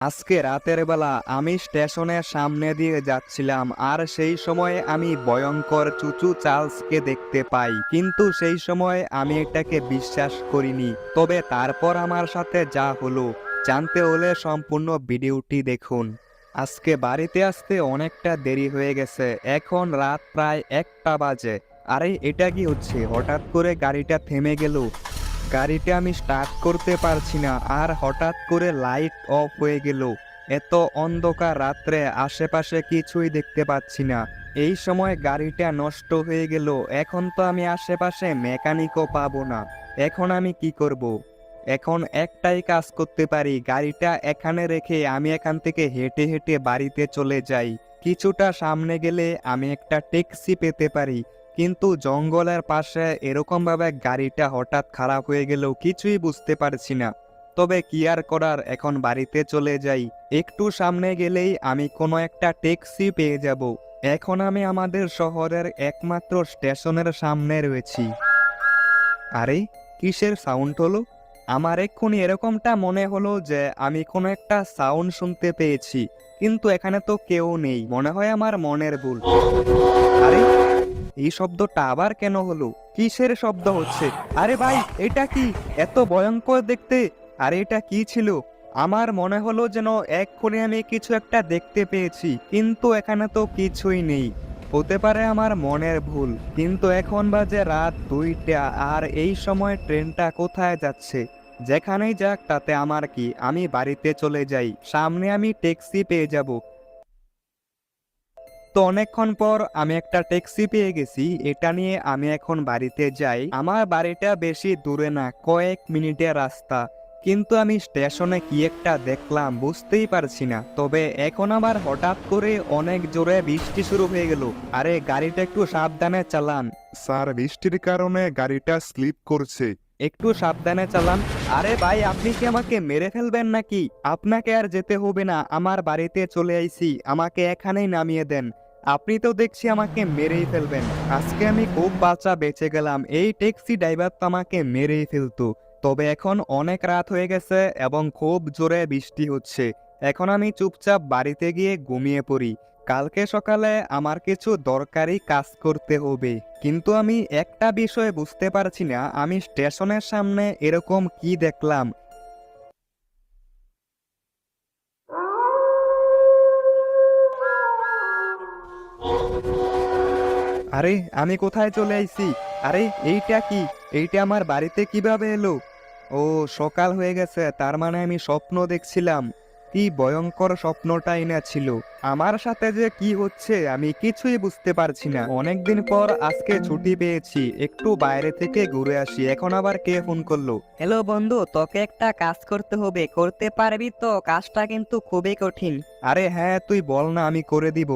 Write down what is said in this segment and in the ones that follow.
আজকে রাতের বেলা আমি স্টেশনের সামনে দিয়ে যাচ্ছিলাম, আর সেই সময়ে আমি ভয়ঙ্কর চুচু চার্লসকে দেখতে পাই। কিন্তু সেই সময় আমি এটাকে বিশ্বাস করিনি। তবে তারপর আমার সাথে যা হলো, জানতে হলে সম্পূর্ণ ভিডিওটি দেখুন। আজকে বাড়িতে আসতে অনেকটা দেরি হয়ে গেছে। এখন রাত প্রায় একটা বাজে। আরে, এটা কি হচ্ছে? হঠাৎ করে গাড়িটা থেমে গেল। গাড়িটা আমি স্টার্ট করতে পারছি না, আর হঠাৎ করে লাইট অফ হয়ে গেল। এত অন্ধকার রাত্রে আশেপাশে কিছুই দেখতে পাচ্ছি না। এই সময় গাড়িটা নষ্ট হয়ে গেল, এখন তো আমি আশেপাশে মেকানিকও পাবো না। এখন আমি কি করব। এখন একটাই কাজ করতে পারি, গাড়িটা এখানে রেখে আমি এখান থেকে হেঁটে হেঁটে বাড়িতে চলে যাই। কিছুটা সামনে গেলে আমি একটা ট্যাক্সি পেতে পারি। কিন্তু জঙ্গলের পাশে এরকমভাবে গাড়িটা হঠাৎ খারাপ হয়ে গেলেও কিছুই বুঝতে পারছি না। তবে কি আর করার, এখন বাড়িতে চলে যাই। একটু সামনে গেলেই আমি কোনো একটা ট্যাক্সি পেয়ে যাব। এখন আমি আমাদের শহরের একমাত্র স্টেশনের সামনে রয়েছি। আরে, কিসের সাউন্ড হলো? আমার এক্ষুনি এরকমটা মনে হলো যে আমি কোনো একটা সাউন্ড শুনতে পেয়েছি। কিন্তু এখানে তো কেউ নেই, মনে হয় আমার মনের ভুল। আরে এই শব্দটা আবার কেন হলো? কিসের শব্দ হচ্ছে? আরে ভাই, এটা কি? এত ভয়ঙ্কর দেখতে। আরে এটা কি ছিল? আমার মনে হলো যেন এক্ষুনি আমি কিছু একটা দেখতে পেয়েছি, কিন্তু এখানে তো কিছুই নেই। হতে পারে আমার মনের ভুল, কিন্তু এখন বাজে রাত দুইটা, আর এই সময় ট্রেনটা কোথায় যাচ্ছে? যেখানেই যাক, তাতে আমার কি? আমি বাড়িতে চলে যাই, সামনে আমি ট্যাক্সি পেয়ে যাব। তো অনেকক্ষণ পর আমি একটা ট্যাক্সি পেয়ে গেছি। এটা নিয়ে আমি এখন বাড়িতে যাই। আমার বাড়িটা বেশি দূরে না কয়েক মিনিটের রাস্তা। কিন্তু আমি স্টেশনে কি একটা দেখলাম বুঝতেই পারছি না। তবে এখন আবার হঠাৎ করে অনেক জোরে বৃষ্টি শুরু হয়ে গেল। আরে গাড়িটা একটু সাবধানে চালান। স্যার বৃষ্টির কারণে গাড়িটা স্লিপ করছে। একটু সাবধানে চালান। আরে ভাই আপনি কি আমাকে মেরে ফেলবেন নাকি? আপনাকে আর যেতে হবে না। আমার বাড়িতে চলে আইছি। আমাকে এখানেই নামিয়ে দেন। আপনি তো দেখছি আমাকে মেরেই ফেলবেন। আজকে আমি খুব বাচ্চা বেঁচে গেলাম। এই ট্যাক্সি ড্রাইভার তো আমাকে মেরেই ফেলতো। তবে এখন অনেক রাত হয়ে গেছে এবং খুব জোরে বৃষ্টি হচ্ছে। এখন আমি চুপচাপ বাড়িতে গিয়ে ঘুমিয়ে পড়ি। কালকে সকালে আমার কিছু দরকারি কাজ করতে হবে। কিন্তু আমি একটা বিষয় বুঝতে পারছি না। আমি স্টেশনের সামনে এরকম কি দেখলাম? আরে আমি কোথায় চলে আইছি? আরে এইটা কি? এইটা আমার বাড়িতে কীভাবে এলো? ও সকাল হয়ে গেছে তার মানে আমি স্বপ্ন দেখছিলাম। কি ভয়ঙ্কর স্বপ্নটাই না ছিল আমার সাথে যে কি হচ্ছে আমি কিছুই বুঝতে পারছি না। অনেকদিন পর আজকে ছুটি পেয়েছি একটু বাইরে থেকে ঘুরে আসি। এখন আবার কে ফোন করল? হ্যালো বন্ধু তোকে একটা কাজ করতে হবে। করতে পারবি তো? কাজটা কিন্তু খুবই কঠিন। আরে হ্যাঁ তুই বল না আমি করে দিব।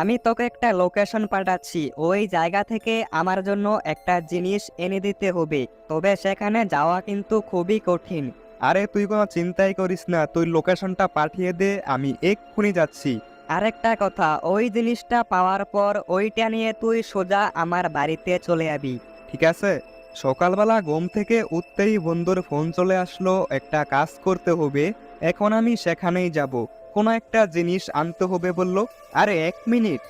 আমি তোকে একটা লোকেশন পাঠাচ্ছি। ওই জায়গা থেকে আমার জন্য একটা জিনিস এনে দিতে হবে। তবে সেখানে যাওয়া কিন্তু খুবই কঠিন। আরে তুই কোনো চিন্তাই করিস না। তুই লোকেশনটা পাঠিয়ে দে আমি এক্ষুনি যাচ্ছি। আরেকটা কথা ওই জিনিসটা পাওয়ার পর ওইটা নিয়ে তুই সোজা আমার বাড়িতে চলে যাবি ঠিক আছে? সকালবেলা ঘুম থেকে উঠতেই বন্ধুর ফোন চলে আসলো একটা কাজ করতে হবে। এখন আমি সেখানেই যাব। কোনো একটা জিনিস আনতে হবে বলল, আরে, এক মিনিট,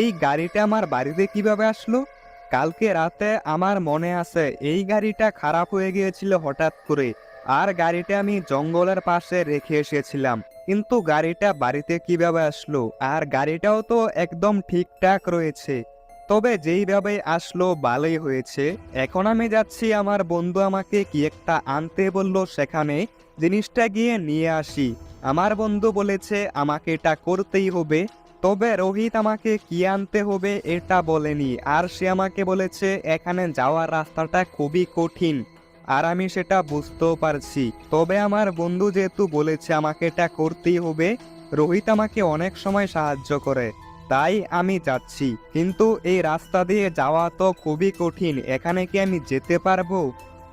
এই গাড়িটা আমার বাড়িতে কীভাবে আসলো? কালকে রাতে আমার মনে আছে, এই গাড়িটা খারাপ হয়ে গিয়েছিল হঠাৎ করে, আর গাড়িটা আমি জঙ্গলের পাশে রেখে এসেছিলাম। কিন্তু গাড়িটা বাড়িতে কীভাবে আসলো? আর গাড়িটাও তো একদম ঠিকঠাক রয়েছে। তবে যেইভাবে আসলো, ভালোই হয়েছে। এখন আমি যাচ্ছি, আমার বন্ধু আমাকে কি একটা আনতে বলল সেখানে, জিনিসটা গিয়ে নিয়ে আসি। আমার বন্ধু বলেছে, আমাকে এটা করতেই হবে। তবে রোহিত আমাকে কি আনতে হবে এটা বলেনি। আর সে আমাকে বলেছে, এখানে যাওয়ার রাস্তাটা খুবই কঠিন আর আমি সেটা বুঝতেও পারছি। তবে আমার বন্ধু যেহেতু বলেছে, আমাকে এটা করতেই হবে, রোহিত আমাকে অনেক সময় সাহায্য করে। তাই আমি যাচ্ছি। কিন্তু এই রাস্তা দিয়ে যাওয়া তো খুবই কঠিন। এখানে কি আমি যেতে পারব?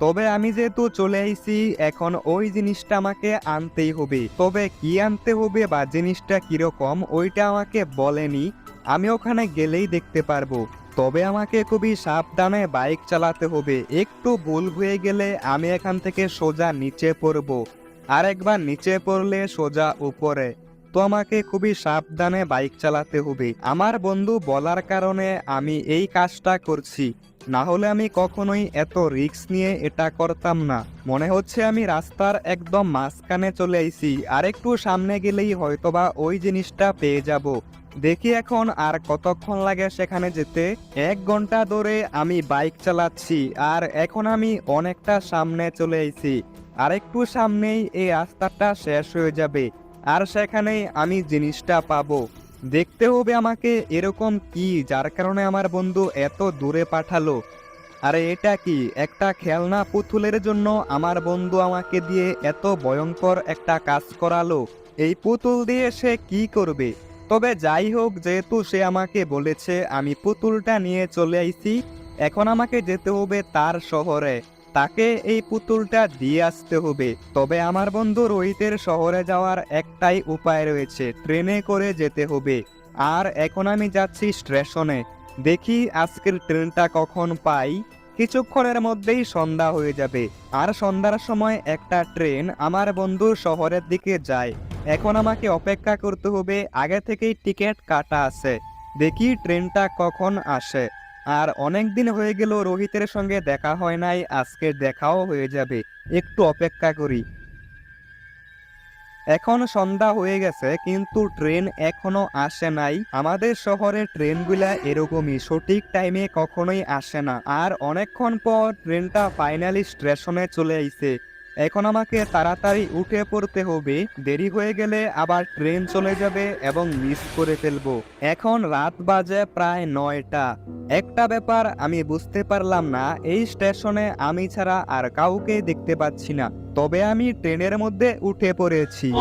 তবে আমি যেহেতু চলে আইছি, এখন ওই জিনিসটা আমাকে আনতেই হবে। তবে কি আনতে হবে বা জিনিসটা কীরকম, ওইটা আমাকে বলেনি। আমি ওখানে গেলেই দেখতে পারব। তবে আমাকে খুবই সাবধানে বাইক চালাতে হবে। একটু ভুল হয়ে গেলে আমি এখান থেকে সোজা নিচে পড়ব। আর একবার নিচে পড়লে সোজা উপরে। তো আমাকে খুবই সাবধানে বাইক চালাতে হবে। আমার বন্ধু বলার কারণে আমি এই কাজটা করছি। না হলে আমি কখনোই এত রিস্ক নিয়ে এটা করতাম না। মনে হচ্ছে আমি রাস্তার একদম মাঝখানে চলে আইছি। আর একটু সামনে গেলেই হয়তোবা ওই জিনিসটা পেয়ে যাব। দেখি এখন আর কতক্ষণ লাগে সেখানে যেতে। এক ঘণ্টা ধরে আমি বাইক চালাচ্ছি আর এখন আমি অনেকটা সামনে চলে এসেছি আর একটু সামনেই এই রাস্তাটা শেষ হয়ে যাবে। আর সেখানেই আমি জিনিসটা পাবো। দেখতে হবে আমাকে এরকম কি, যার কারণে আমার বন্ধু এত দূরে পাঠালো। আরে এটা কি, একটা খেলনা পুতুলের জন্য আমার বন্ধু আমাকে দিয়ে এত ভয়ঙ্কর একটা কাজ করালো? এই পুতুল দিয়ে সে কি করবে? তবে যাই হোক, যেহেতু সে আমাকে বলেছে, আমি পুতুলটা নিয়ে চলে আইছি, এখন আমাকে যেতে হবে তার শহরে। তাকে এই পুতুলটা দিয়ে আসতে হবে। তবে আমার বন্ধু রোহিতের শহরে যাওয়ার একটাই উপায় রয়েছে, ট্রেনে করে যেতে হবে। আর এখন আমি যাচ্ছি স্টেশনে। দেখি আজকের ট্রেনটা কখন পাই। কিছুক্ষণের মধ্যেই সন্ধ্যা হয়ে যাবে। আর সন্ধ্যার সময় একটা ট্রেন আমার বন্ধুর শহরের দিকে যায়। এখন আমাকে অপেক্ষা করতে হবে, আগে থেকেই টিকিট কাটা আছে। দেখি ট্রেনটা কখন আসে। আর অনেক দিন হয়ে গেল রোহিতের সঙ্গে দেখা হয় নাই, আজকে দেখাও হয়ে যাবে। একটু অপেক্ষা করি। এখন সন্ধ্যা হয়ে গেছে, কিন্তু ট্রেন এখনও আসে নাই। আমাদের শহরের ট্রেনগুলা এরকমই, সঠিক টাইমে কখনোই আসে না। আর অনেকক্ষণ পর ট্রেনটা ফাইনালি স্টেশনে চলে আইছে। এখন আমাকে তাড়াতাড়ি উঠে পড়তে হবে। দেরি হয়ে গেলে আবার ট্রেন চলে যাবে এবং মিস করে ফেলব। এখন রাত বাজে প্রায় নয়টা। একটা ব্যাপার আমি বুঝতে পারলাম না, এই স্টেশনে আমি ছাড়া আর কাউকে দেখতে পাচ্ছি না। তবে আমি ট্রেনের মধ্যে উঠে পড়েছি।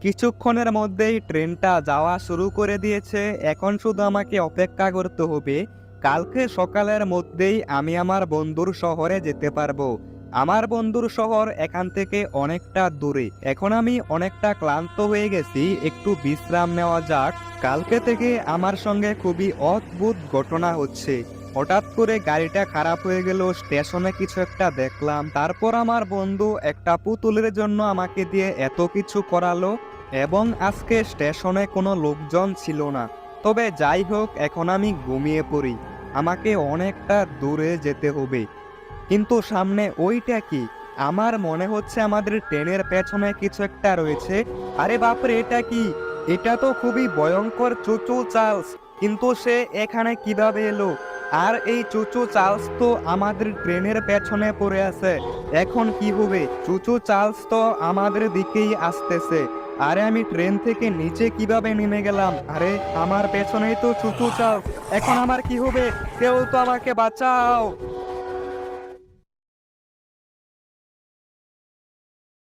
কিছুক্ষণের মধ্যেই ট্রেনটা যাওয়া শুরু করে দিয়েছে। এখন শুধু আমাকে অপেক্ষা করতে হবে। কালকে সকালের মধ্যেই আমি আমার বন্ধুর শহরে যেতে পারব। আমার বন্ধুর শহর এখান থেকে অনেকটা দূরে। এখন আমি অনেকটা ক্লান্ত হয়ে গেছি, একটু বিশ্রাম নেওয়া যাক। কালকে থেকে আমার সঙ্গে খুবই অদ্ভুত ঘটনা হচ্ছে। হঠাৎ করে গাড়িটা খারাপ হয়ে গেল, স্টেশনে কিছু একটা দেখলাম। তারপর আমার বন্ধু একটা পুতুলের জন্য আমাকে দিয়ে এত কিছু করালো এবং আজকে স্টেশনে কোনো লোকজন ছিল না। তবে যাই হোক, এখন আমি ঘুমিয়ে পড়ি। আমাকে অনেকটা দূরে যেতে হবে। কিন্তু সামনে ওইটা কি? আমার মনে হচ্ছে আমাদের ট্রেনের পেছনে কিছু একটা রয়েছে। আরে বাপরে, এটা কি? এটা তো খুবই ভয়ঙ্কর চুচু চার্লস। কিন্তু সে এখানে কীভাবে এলো? আর এই চুচু চার্লস তো আমাদের ট্রেনের পেছনে পড়ে আছে। এখন কি হবে? চুচু চার্লস তো আমাদের দিকেই আসতেছে। আরে আমি ট্রেন থেকে নিচে কীভাবে নেমে গেলাম? আরে, আমার পেছনেই তো চুচু চাও। এখন আমার কি হবে? কেউ তো আমাকে বাঁচাও।